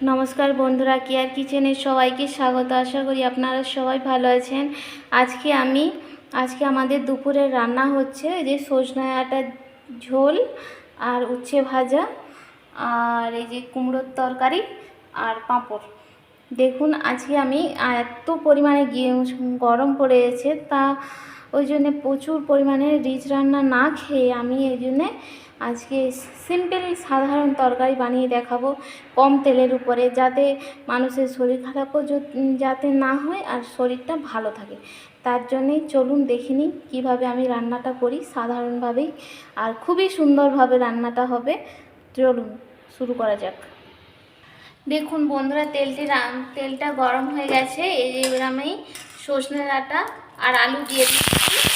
নমস্কার বন্ধুরা কেয়ার কিচেনের সবাইকে স্বাগত। আশা করি আপনারা সবাই ভালো আছেন। আজকে আমি, আজকে আমাদের দুপুরের রান্না হচ্ছে যে সজনা আটার ঝোল আর উচ্ছে ভাজা আর এই যে কুমড়োর তরকারি আর পাঁপড়। দেখুন, আজকে আমি এত পরিমাণে গরম পড়েছে তা ওই জন্যে প্রচুর পরিমাণে রিচ রান্না না খেয়ে আমি এই জন্যে আজকে সিম্পল সাধারণ তরকারি বানিয়ে দেখাবো কম তেলের উপরে যাতে মানুষের শরীর খারাপও যত- না হয় আর শরীরটা ভালো থাকে। তার জন্যেই চলুন দেখে নিই কীভাবে আমি রান্নাটা করি সাধারণভাবেই আর খুবই সুন্দরভাবে রান্নাটা হবে। চলুন, শুরু করা যাক। দেখুন বন্ধুরা, তেলটি তেলটা গরম হয়ে গেছে। এই যে আমি সজনে ডাঁটা আর আলু দিয়ে দিচ্ছি।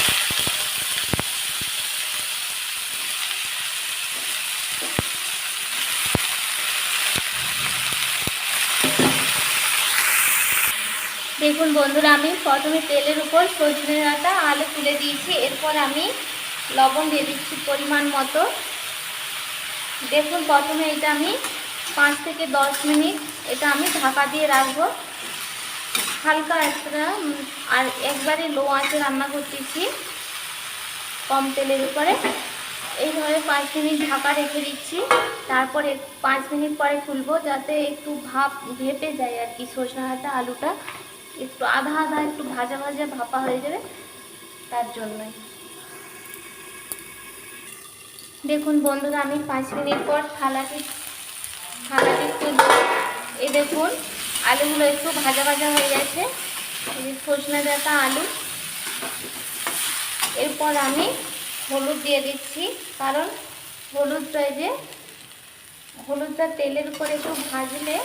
দেখুন বন্ধুরা, আমি প্রথমে তেলের উপর সজনে ডাঁটা, আলু তুলে দিয়েছি। এরপর আমি লবণ দিয়ে দিচ্ছি পরিমাণ মতো। দেখুন প্রথমে এটা আমি পাঁচ থেকে দশ মিনিট এটা আমি ঢাকা দিয়ে রাখব। হালকা একটা, আর একবারে লো আঁচে রান্না করতেছি কম তেলের উপরে। এইভাবে পাঁচ মিনিট ঢাকা রেখে দিচ্ছি। তারপরে পাঁচ মিনিট পরে খুলবো যাতে একটু ভাপ ভেপে যায় আর কি সজনাটা আলুটা। একটু আধা আধা, একটু ভাজা ভাজা ভাপা হয়ে যাবে, তার জন্যই। দেখুন বন্ধুরা, আমি পাঁচ মিনিট পর থালাটি থালাটি তুলব এই দেখুন, আলুগুলো একটু ভাজা ভাজা হয়ে গেছে। সজনে ডাঁটা আলু। এরপর আমি হলুদ দিয়ে দিচ্ছি, কারণ হলুদটা যে, হলুদটা তেলের উপরে একটু ভাজলে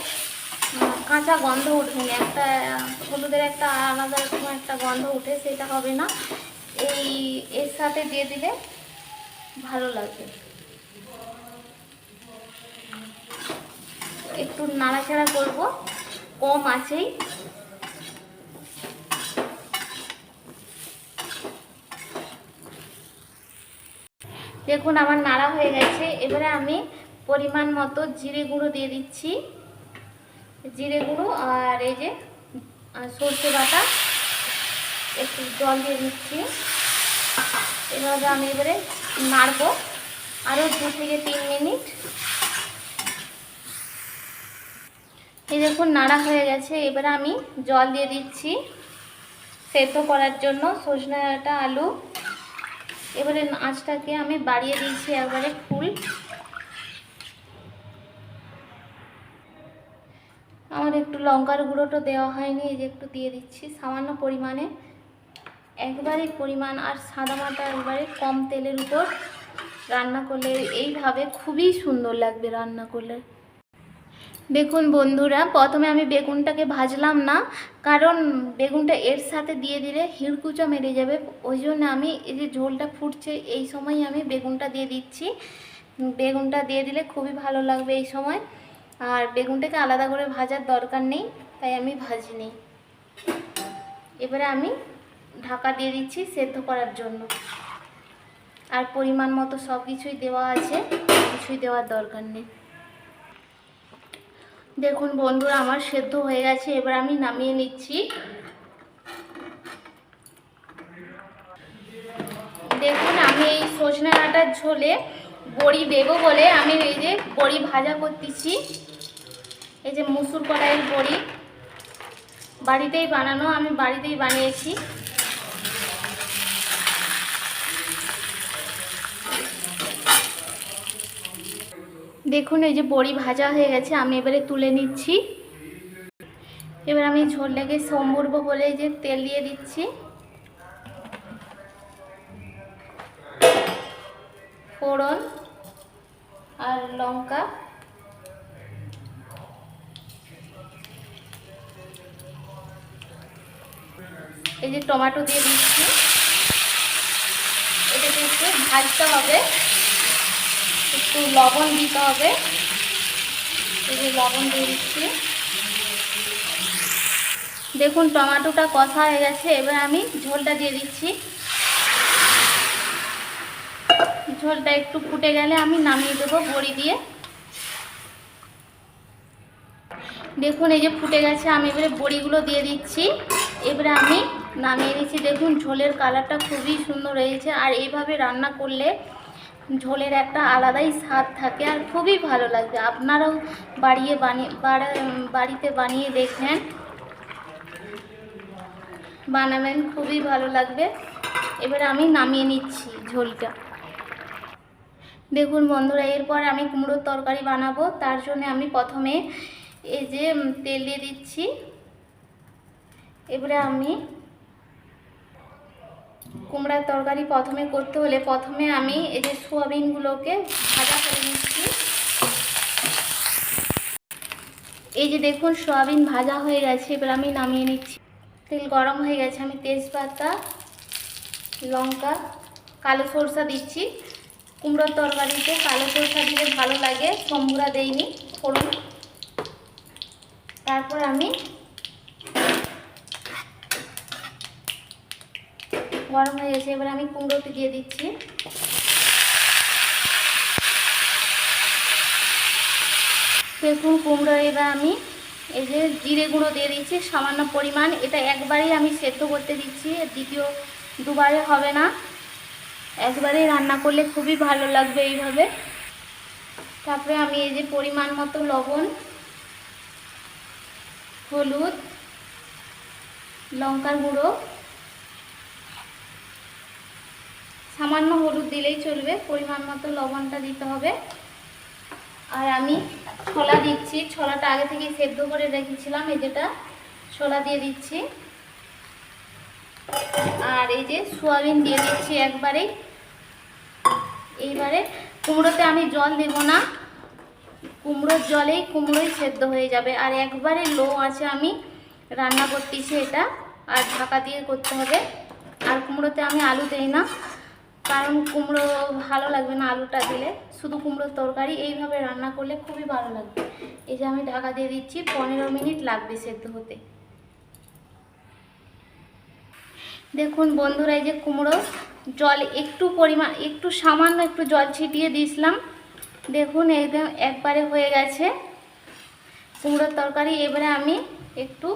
কাঁচা গন্ধ উঠবে না একটা হলুদের একটা আলাদা রকম একটা গন্ধ উঠে সেটা হবে না। এই, এর সাথে দিয়ে দিলে ভালো লাগবে। একটু নাড়াচাড়া করব, কম আছেই। দেখুন, আমার নাড়া হয়ে গেছে। এবারে আমি পরিমাণ মতো জিরে গুঁড়ো দিয়ে দিচ্ছি। জিরে গুঁড়ো আর এই যে সর্ষে বাটা, একটু জল দিয়ে দিচ্ছি। এভাবে আমি এবারে নাড়বো। আরও দু থেকে তিন মিনিট। এই দেখুন, নাড়া হয়ে গেছে। এবারে আমি জল দিয়ে দিচ্ছি সেদ্ধ করার জন্য সজনাটা আলু। এবারে আঁচটাকে আমি বাড়িয়ে দিয়েছি একবারে ফুল। লঙ্কার গুঁড়োটা দেওয়া হয়নি, এই যে একটু দিয়ে দিচ্ছি। সামান্য পরিমাণে, একবারে পরিমাণ আর সাদা মাটা একবারে কম তেলের উপর রান্না করলে এইভাবে খুবই সুন্দর লাগবে রান্না করলে। দেখুন বন্ধুরা, প্রথমে আমি বেগুনটাকে ভাজলাম না, কারণ বেগুনটা এর সাথে দিয়ে দিলে হিড়কুচো মেরে যাবে। ওই জন্য আমি এই যে ঝোলটা ফুটছে, এই সময় আমি বেগুনটা দিয়ে দিচ্ছি। বেগুনটা দিয়ে দিলে খুবই ভালো লাগবে এই সময়। আর বেগুনটাকে আলাদা করে ভাজার দরকার নেই, তাই আমি ভাজিনি। এবারে আমি ঢাকা দিয়ে দিচ্ছি সেদ্ধ করার জন্য। আর পরিমাণ মতো সব কিছুই দেওয়া আছে, কিছুই দেওয়ার দরকার নেই। দেখুন বন্ধুরা, আমার সেদ্ধ হয়ে গেছে, এবার আমি নামিয়ে নিচ্ছি। দেখুন, আমি এই সজনে ডাঁটার ঝোলে বড়ি দেবো বলে আমি এই যে বড়ি ভাজা করতেছি। এই যে মুসুর কলাইয়ের বড়ি। বাড়িতেই বানানো, আমি বাড়িতেই বানিয়েছি। দেখুন, এই যে বড়ি ভাজা হয়ে গেছে, আমি এবারে তুলে নিচ্ছি। এবার আমি ঝোল ঝোলটাকে সম্ভরবো বলে যে তেল দিয়ে দিচ্ছি। ফোড়ন আর লঙ্কা। এই যে টমেটো দিয়ে দিচ্ছি। এটাকে একটু ভাজতে হবে। একটু লবণ দিতে হবে। এই যে লবণ দিয়ে দিচ্ছি। দেখুন, টমেটোটা কষা হয়ে গেছে। এবার আমি ঝোলটা দিয়ে দিচ্ছি। ঝোলটা একটু ফুটে গেলে আমি নামিয়ে দেবো বড়ি দিয়ে। দেখুন, এই যে ফুটে গেছে, আমি এবারে বড়িগুলো দিয়ে দিচ্ছি। এবারে আমি নামিয়ে নিচ্ছি। দেখুন, ঝোলের কালারটা খুবই সুন্দর হয়েছে। আর এইভাবে রান্না করলে ঝোলের একটা আলাদাই স্বাদ থাকে আর খুবই ভালো লাগবে। আপনারাও বাড়িয়ে বানিয়ে, বাড়া- বাড়িতে বানিয়ে দেখবেন। বানাবেন, খুবই ভালো লাগবে। এবার আমি নামিয়ে নিচ্ছি ঝোলটা। দেখুন বন্ধুরা, এরপর আমি কুমড়োর তরকারি বানাবো। তার জন্য আমি প্রথমে এই যে তেল দিয়ে দিচ্ছি। এবারে আমি কুমড়ার তরকারি প্রথমে করতে হলে প্রথমে আমি এই যে সোয়াবিনগুলোকে ভাজা করে নিচ্ছি। এই যে দেখুন, সোয়াবিন ভাজা হয়ে গেছে, এবার আমি নামিয়ে নিচ্ছি। তেল গরম হয়ে গেছে, আমি তেজপাতা, লঙ্কা, কালো সরষা দিচ্ছি। কুমড়োর তরকারিতে কালো সরষা দিলে ভালো লাগে, সম্বুরা দেইনি, ফোড়ন। তারপর আমি গরম হয়ে গেছে, এবার আমি কুমড়োটি দিয়ে দিচ্ছি। দেখুন কুমড়ো, এবার আমি এই যে জিরে গুঁড়ো দিয়ে দিচ্ছি, সামান্য পরিমাণ। এটা একবারেই আমি সেদ্ধ করতে দিচ্ছি দ্বিতীয় দুবারে হবে না। একবারেই রান্না করলে খুবই ভালো লাগবে এইভাবে। তারপরে আমি এই যে পরিমাণ মতো লবণ হলুদ, লঙ্কার গুঁড়ো। সামান্য হলুদ দিলেই চলবে, পরিমাণ মতো লবণটা দিতে হবে। আর আমি ছোলা দিচ্ছি, ছোলাটা আগে থেকে সেদ্ধ করে রেখেছিলাম, এই যেটা ছোলা দিয়ে দিচ্ছি। আর এই যে সোয়াবিন দিয়ে দিচ্ছি একবারেই। এইবারে কুমড়োতে আমি জল দেব না। কুমড়োর জলেই কুমড়োই সেদ্ধ হয়ে যাবে। আর একবারে লো আছে আমি রান্না করতেছি এটা। আর ঢাকা দিয়ে করতে হবে। আর কুমড়োতে আমি আলু দেই না, কারণ কুমড়ো ভালো লাগবে না আলুটা দিলে। শুধু কুমড়োর তরকারি, এইভাবে রান্না করলে খুবই ভালো লাগবে। এই যে আমি ঢাকা দিয়ে দিচ্ছি, পনেরো মিনিট লাগবে সেদ্ধ হতে। দেখুন বন্ধুরা, এই যে কুমড়ো জল একটু পরিমাণ একটু সামান্য একটু জল ছিটিয়ে দিয়েছিলাম। দেখুন একদম একবারে হয়ে গেছে। কুমড়োর তরকারি, এবারে আমি একটু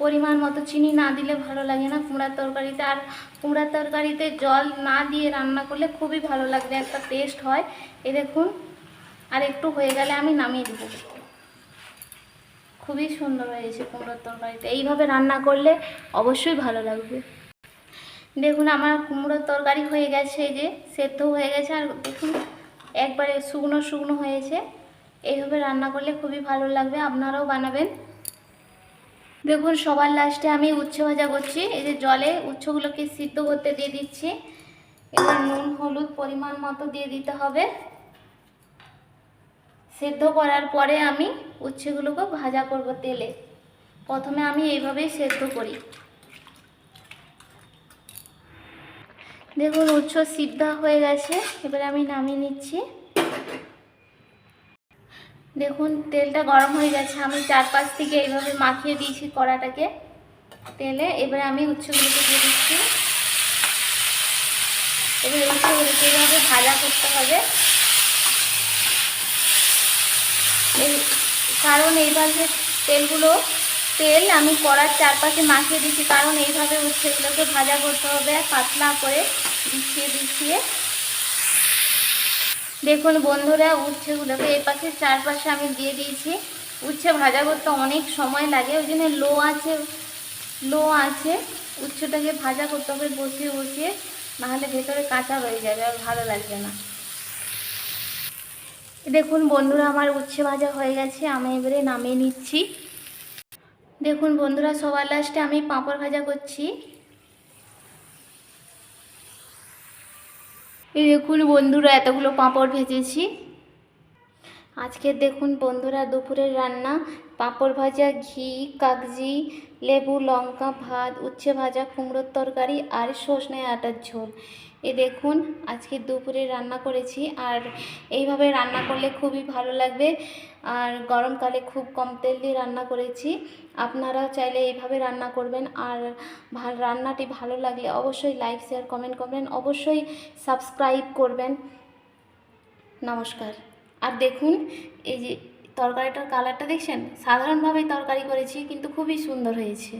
পরিমাণ মতো চিনি না দিলে ভালো লাগে না কুমড়ার তরকারিতে। আর কুমড়ার তরকারিতে জল না দিয়ে রান্না করলে খুবই ভালো লাগবে, একটা টেস্ট হয়। এ দেখুন, আর একটু হয়ে গেলে আমি নামিয়ে দেবো। খুবই সুন্দর হয়েছে কুমড়োর তরকারিতে। এইভাবে রান্না করলে অবশ্যই ভালো লাগবে। দেখুন, আমার কুমড়োর তরকারি হয়ে গেছে যে সেদ্ধ হয়ে গেছে। আর দেখুন একবারে শুকনো শুকনো হয়েছে। এইভাবে রান্না করলে খুবই ভালো লাগবে, আপনারাও বানাবেন। দেখুন, সবার লাস্টে আমি উচ্ছে ভাজা করছি। এই যে জলে উচ্ছগুলোকে সিদ্ধ করতে দিয়ে দিচ্ছি। এবার নুন, হলুদ পরিমাণ মতো দিয়ে দিতে হবে। সেদ্ধ করার পরে আমি উচ্ছেগুলোকে ভাজা করব তেলে। প্রথমে আমি এইভাবেই সেদ্ধ করি। দেখুন উচ্ছ সিদ্ধ হয়ে গেছে। এবারে আমি নামিয়ে নিচ্ছি। দেখুন, তেলটা গরম হয়ে গেছে। আমি চারপাশ থেকে এইভাবে মাখিয়ে দিয়েছি কড়াটাকে। তেলে এবারে আমি উচ্ছগুলোকে দিয়ে দিচ্ছি। এবার উচ্ছগুলোকে এইভাবে ভাজা করতে হবে। কারণ এইভাবে তেলগুলো, তেল আমি কড়ার চারপাশে মাখিয়ে দিচ্ছি কারণ এইভাবে উচ্ছেগুলোকে ভাজা করতে হবে পাতলা করে। বিছিয়ে বিছিয়ে। দেখুন বন্ধুরা, উচ্ছেগুলোকে এই পাশে, চারপাশে আমি দিয়ে দিয়েছি। উচ্ছে ভাজা করতে অনেক সময় লাগে, ওই জন্য লো আছে লো আছে। উচ্ছেটাকে ভাজা করতে হবে বসিয়ে বসিয়ে, নাহলে ভেতরে কাঁচা রয়ে যাবে আর ভালো লাগবে না। দেখুন বন্ধুরা, আমার উচ্ছে ভাজা হয়ে গেছে, আমি এবারে নামিয়ে নিচ্ছি। দেখুন বন্ধুরা, সবার লাস্টে আমি পাঁপড় ভাজা করছি। এই দেখুন বন্ধুরা এতগুলো পাঁপড় ভেজেছি। আজকে দেখুন বন্ধুরা দুপুরের রান্না। পাঁপড় ভাজা, ঘি, কাগজি, লেবু, লঙ্কা, ভাত, উচ্ছে ভাজা, কুমড়োর তরকারি আর সজনে আটার ঝোল। এ দেখুন, আজকে দুপুরে রান্না করেছি আর এইভাবে রান্না করলে খুবই ভালো লাগবে। আর গরমকালে খুব কম তেল দিয়ে রান্না করেছি। আপনারাও চাইলে এইভাবে রান্না করবেন। আর রান্নাটি ভালো লাগলে অবশ্যই লাইক, শেয়ার, কমেন্ট করবেন। অবশ্যই সাবস্ক্রাইব করবেন। নমস্কার। আর দেখুন এই যে তরকারিটার কালারটা দেখছেন? সাধারণভাবেই তরকারি করেছি কিন্তু খুবই সুন্দর হয়েছে।